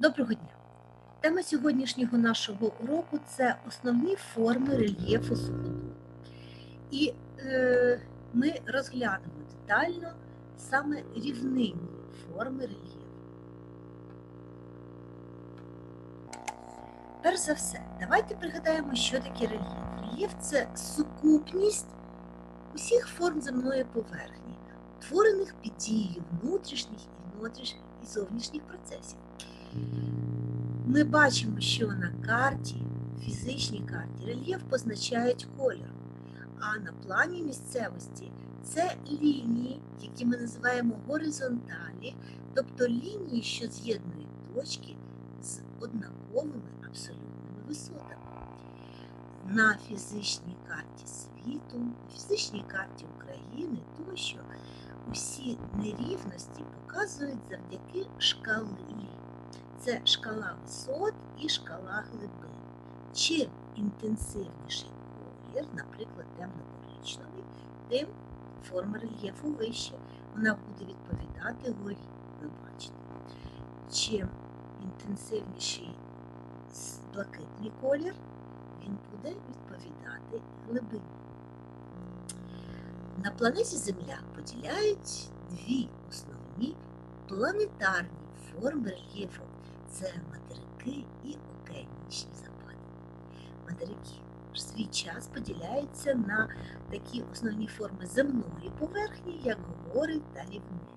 Доброго дня! Тема сьогоднішнього нашого уроку це основні форми рельєфу суходолу. І е, ми розглянемо детально саме рівнинні форми рельєфу. Перш за все, давайте пригадаємо, що таке рельєф. Рельєф це сукупність усіх форм земної поверхні, утворених під дією внутрішніх і внутрішніх і зовнішніх процесів. Ми бачимо, що на карті, фізичній карті, рельєф позначають кольором, а на плані місцевості це лінії, які ми називаємо горизонталі, тобто лінії, що з'єднують точки з однаковими абсолютними висотами. На фізичній карті світу, фізичній карті України тощо усі нерівності показують завдяки шкалі це шкала висот і шкала глибин. Чим інтенсивніший колір, наприклад, темно-коричневий, тим форма рельєфу вища, вона буде відповідати горі, ви бачите. Чим інтенсивніший блакитний колір, він буде відповідати глибині. На планеті Земля поділяють дві основні планетарні форми рельєфу це материки і океанічні запади. Материки в свій час поділяються на такі основні форми земної поверхні, як гори та рівнини.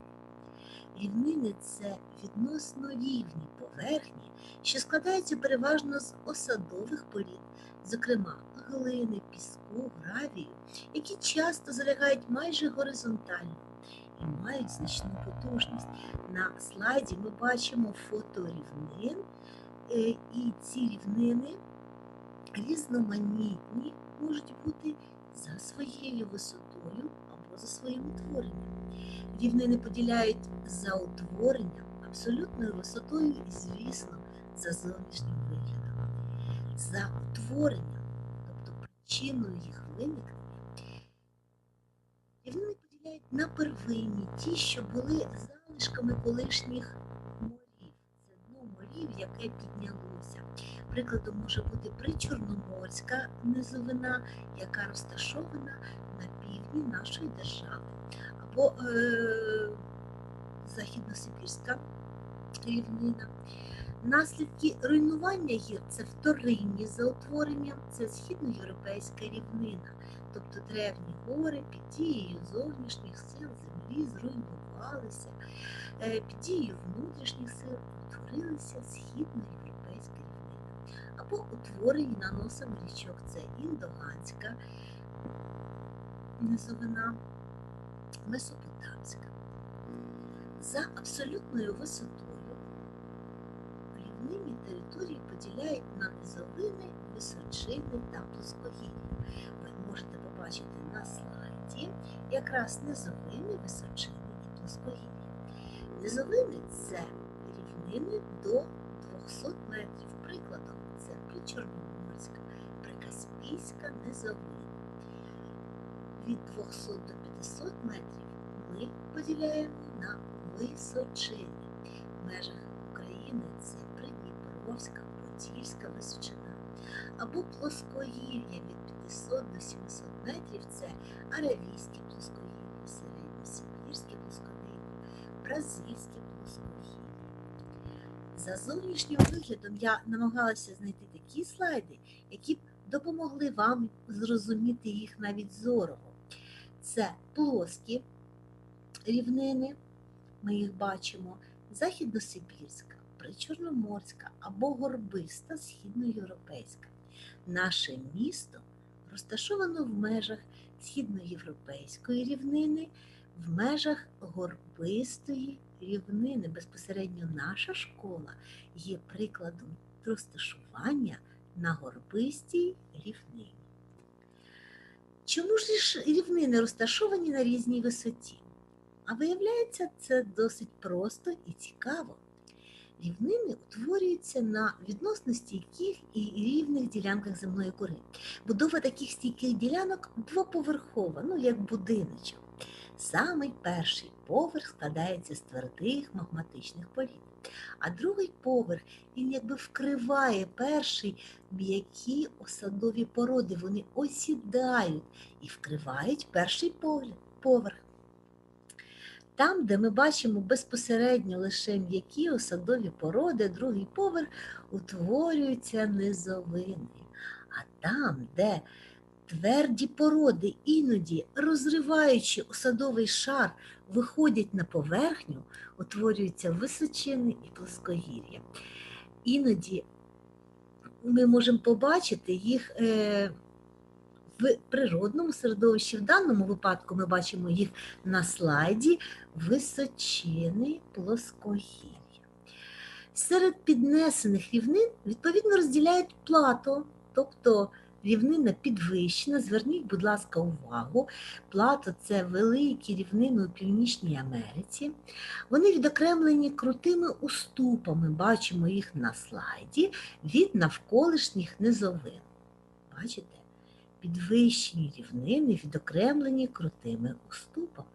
Лівнини це відносно рівні поверхні, що складаються переважно з осадових порід, зокрема глини, піску, гравію, які часто залягають майже горизонтально і мають значну потужність. На слайді ми бачимо фото рівнин, е, і ці рівнини різноманітні можуть бути за своєю висотою або за своїм утворенням. Рівнини поділяють за утворенням, абсолютною висотою і, звісно, за зовнішнім виглядом. За утворенням, причиною їх виникнення, рівнини поділяють на первинні, ті, що були залишками колишніх морів. Це дно морів, яке піднялося. Прикладом може бути причорноморська низовина, яка розташована на півдні нашої держави, або е- Західносибірська рівнина. Наслідки руйнування гір це вторинні за утворенням, це східноєвропейська рівнина, тобто древні гори під дією зовнішніх сил землі зруйнувалися, е, під дією внутрішніх сил утворилася східноєвропейська рівнина, або утворені наносом річок це індоганська низовина, месопотамська. За абсолютною висотою рівнинні території поділяють на низовини, височини та плоскогір'я. Ви можете побачити на слайді якраз низовини, височини і плоскогір'я. Низовини це рівнини до 200 метрів. Прикладом це Причорноморська, Прикаспійська низовина. Від 200 до 500 метрів ми поділяємо на височини. В межах України це Придніпровська, Подільська височина. Або плоскогір'я від 500 до 700 метрів це Аравійське плоскогір'я, Середньосибірське плоскогір'я, Бразильське плоскогір'я. За зовнішнім виглядом я намагалася знайти такі слайди, які б допомогли вам зрозуміти їх навіть зорого. Це плоскі рівнини, ми їх бачимо, Західносибірська, Причорноморська або горбиста східноєвропейська. Наше місто розташовано в межах східноєвропейської рівнини, в межах горбистої рівнини. Безпосередньо наша школа є прикладом розташування на горбистій рівнині. Чому ж рівнини розташовані на різній висоті? А виявляється, це досить просто і цікаво. Рівнини утворюються на відносно стійких і рівних ділянках земної кори. Будова таких стійких ділянок двоповерхова, ну як будиночок. Самий перший поверх складається з твердих магматичних порід. А другий поверх він якби вкриває перший м'які осадові породи. Вони осідають і вкривають перший поверх. Там, де ми бачимо безпосередньо лише м'які осадові породи, другий поверх утворюються низовини. А там, де тверді породи, іноді розриваючи осадовий шар, виходять на поверхню, утворюються височини і плоскогір'я. Іноді ми можемо побачити їх е, в природному середовищі. В даному випадку ми бачимо їх на слайді височини плоскогір'я. Серед піднесених рівнин відповідно розділяють плато, тобто рівнина підвищена. Зверніть, будь ласка, увагу. Плато це великі рівнини у Північній Америці. Вони відокремлені крутими уступами. Бачимо їх на слайді від навколишніх низовин. Бачите? Підвищені рівнини відокремлені крутими уступами.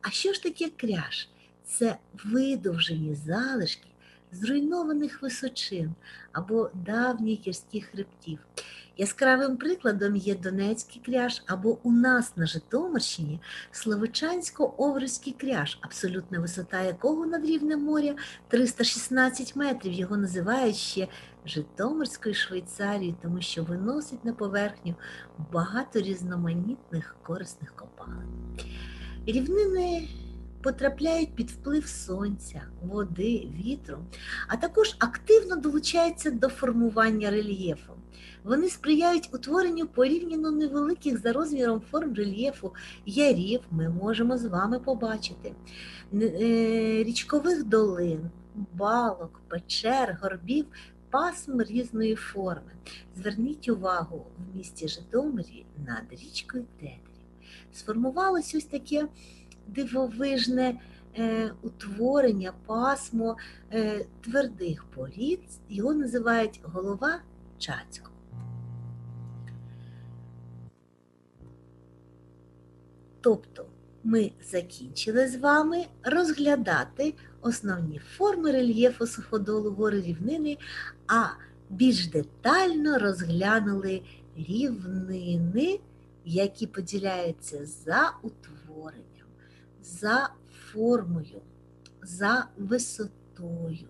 А що ж таке кряж? Це видовжені залишки зруйнованих височин або давніх гірських хребтів. Яскравим прикладом є Донецький кряж або у нас на Житомирщині Словичансько-Овруцький кряж, абсолютна висота якого над рівнем моря 316 метрів. Його називають ще Житомирською Швейцарією, тому що виносить на поверхню багато різноманітних корисних копалин. Рівнини потрапляють під вплив сонця, води, вітру, а також активно долучаються до формування рельєфу. Вони сприяють утворенню порівняно невеликих за розміром форм рельєфу ярів, ми можемо з вами побачити, е, річкових долин, балок, печер, горбів, пасм різної форми. Зверніть увагу в місті Житомирі над річкою Тетерів. Сформувалось ось таке дивовижне е, утворення, пасмо е, твердих порід. Його називають голова Чацького. Тобто ми закінчили з вами розглядати основні форми рельєфу суходолу гори рівнини, а більш детально розглянули рівнини, які поділяються за утворенням, за формою, за висотою,